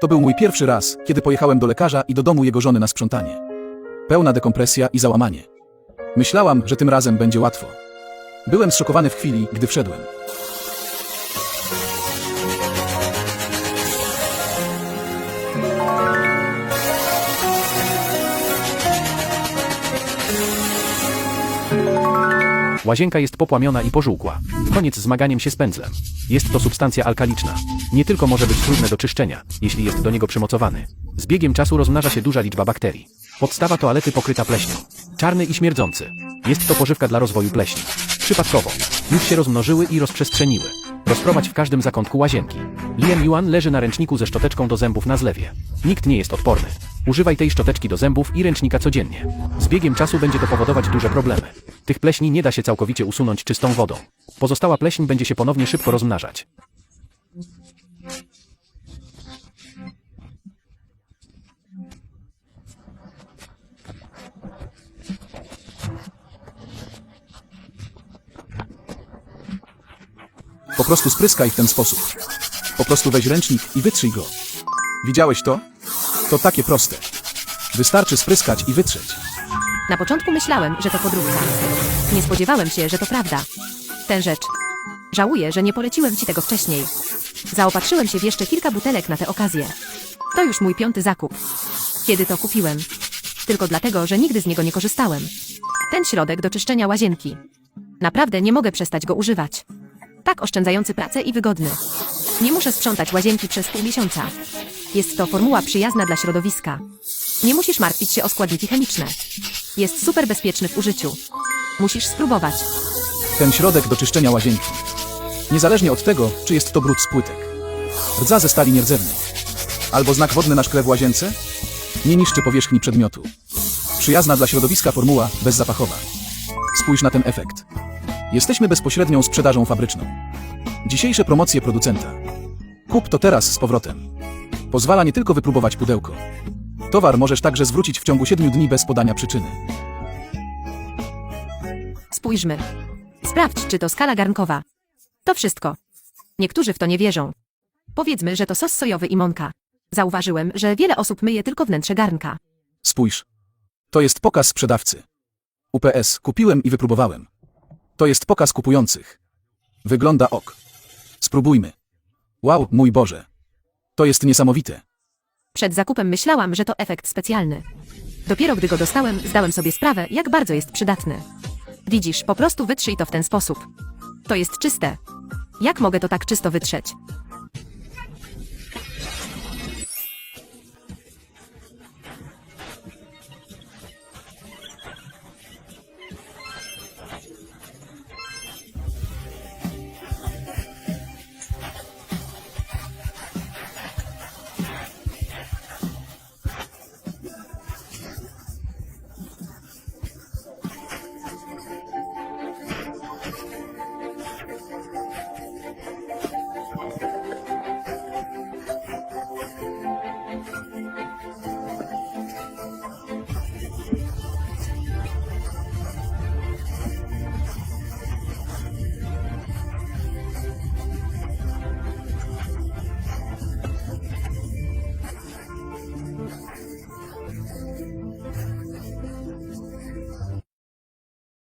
To był mój pierwszy raz, kiedy pojechałem do lekarza i do domu jego żony na sprzątanie. Pełna dekompresja i załamanie. Myślałam, że tym razem będzie łatwo. Byłem zszokowany w chwili, gdy wszedłem. Łazienka jest popłamiona i pożółkła. Koniec z zmaganiem się z pędzlem. Jest to substancja alkaliczna. Nie tylko może być trudne do czyszczenia, jeśli jest do niego przymocowany. Z biegiem czasu rozmnaża się duża liczba bakterii. Podstawa toalety pokryta pleśnią. Czarny i śmierdzący. Jest to pożywka dla rozwoju pleśni. Przypadkowo. Już się rozmnożyły i rozprzestrzeniły. Rozprowadź w każdym zakątku łazienki. Liam Yuan leży na ręczniku ze szczoteczką do zębów na zlewie. Nikt nie jest odporny. Używaj tej szczoteczki do zębów i ręcznika codziennie. Z biegiem czasu będzie to powodować duże problemy. Tych pleśni nie da się całkowicie usunąć czystą wodą. Pozostała pleśń będzie się ponownie szybko rozmnażać. Po prostu spryskaj w ten sposób. Po prostu weź ręcznik i wytrzyj go. Widziałeś to? To takie proste. Wystarczy spryskać i wytrzeć. Na początku myślałem, że to podróbka. Nie spodziewałem się, że to prawda. Tę rzecz. Żałuję, że nie poleciłem ci tego wcześniej. Zaopatrzyłem się w jeszcze kilka butelek na tę okazję. To już mój piąty zakup. Kiedy to kupiłem? Tylko dlatego, że nigdy z niego nie korzystałem. Ten środek do czyszczenia łazienki. Naprawdę nie mogę przestać go używać. Tak oszczędzający pracę i wygodny. Nie muszę sprzątać łazienki przez pół miesiąca. Jest to formuła przyjazna dla środowiska. Nie musisz martwić się o składniki chemiczne. Jest super bezpieczny w użyciu. Musisz spróbować. Ten środek do czyszczenia łazienki. Niezależnie od tego, czy jest to brud z płytek. Rdza ze stali nierdzewnej. Albo znak wodny na szkle w łazience? Nie niszczy powierzchni przedmiotu. Przyjazna dla środowiska formuła bezzapachowa. Spójrz na ten efekt. Jesteśmy bezpośrednią sprzedażą fabryczną. Dzisiejsze promocje producenta. Kup to teraz z powrotem. Pozwala nie tylko wypróbować pudełko. Towar możesz także zwrócić w ciągu 7 dni bez podania przyczyny. Spójrzmy. Sprawdź, czy to skala garnkowa. To wszystko. Niektórzy w to nie wierzą. Powiedzmy, że to sos sojowy i mąka. Zauważyłem, że wiele osób myje tylko wnętrze garnka. Spójrz. To jest pokaz sprzedawcy. UPS kupiłem i wypróbowałem. To jest pokaz kupujących. Wygląda ok. Spróbujmy. Wow, mój Boże. To jest niesamowite. Przed zakupem myślałam, że to efekt specjalny. Dopiero gdy go dostałem, zdałem sobie sprawę, jak bardzo jest przydatny. Widzisz, po prostu wytrzyj to w ten sposób. To jest czyste. Jak mogę to tak czysto wytrzeć?